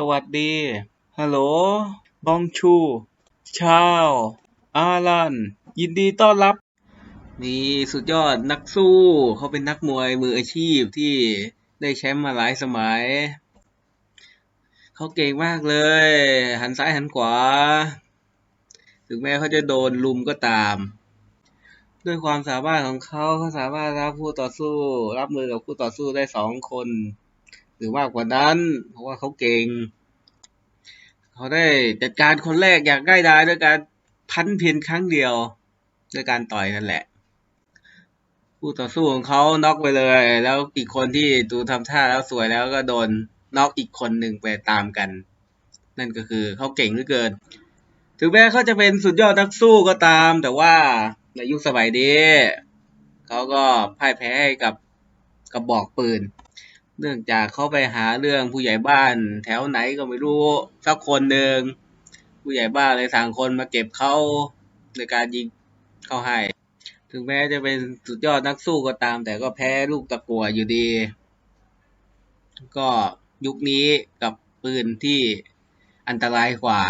สวัสดี ฮัลโหล บองชู ชาว อารัน ยินดีต้อนรับ นี่สุดยอดนักสู้ เขาเป็นนักมวยมืออาชีพที่ได้แชมป์มาหลายสมัย เขาเก่งมากเลย หันซ้ายหันขวา ถึงแม้เขาจะโดนลุมก็ตาม ด้วยความสามารถของเขาเขาสามารถรับผู้ต่อสู้ รับมือกับผู้ต่อสู้ได้สองคน หรือมากกว่านั้น เพราะว่าเขาเก่ง เขาได้จัดการคนแรกอย่างง่ายดายด้วยการพันเพียงครั้งเดียวด้วยการต่อยนั่นแหละผู้ต่อสู้ของเขาน็อกไปเลย แล้วอีกคนที่ดูทำท่าแล้วสวยแล้วก็โดนน็อกอีกคนหนึ่งไปตามกัน นั่นก็คือเขาเก่งเหลือเกิน ถึงแม้เขาจะเป็นสุดยอดนักสู้ก็ตาม แต่ว่าในยุคสมัยนี้เขาก็พ่ายแพ้ให้กับกระบอกปืน เนื่องจากเขาไปหาเรื่องผู้ใหญ่บ้านแถวไหนก็ไม่รู้สักคนหนึ่งผู้ใหญ่บ้านเลยสั่งคนมาเก็บเขาในการยิงเข้าให้ ถึงแม้จะเป็นสุดยอดนักสู้ก็ตาม แต่ก็แพ้ลูกตะกัวอยู่ดี ก็ยุคนี้กับปืนที่อันตรายกว่า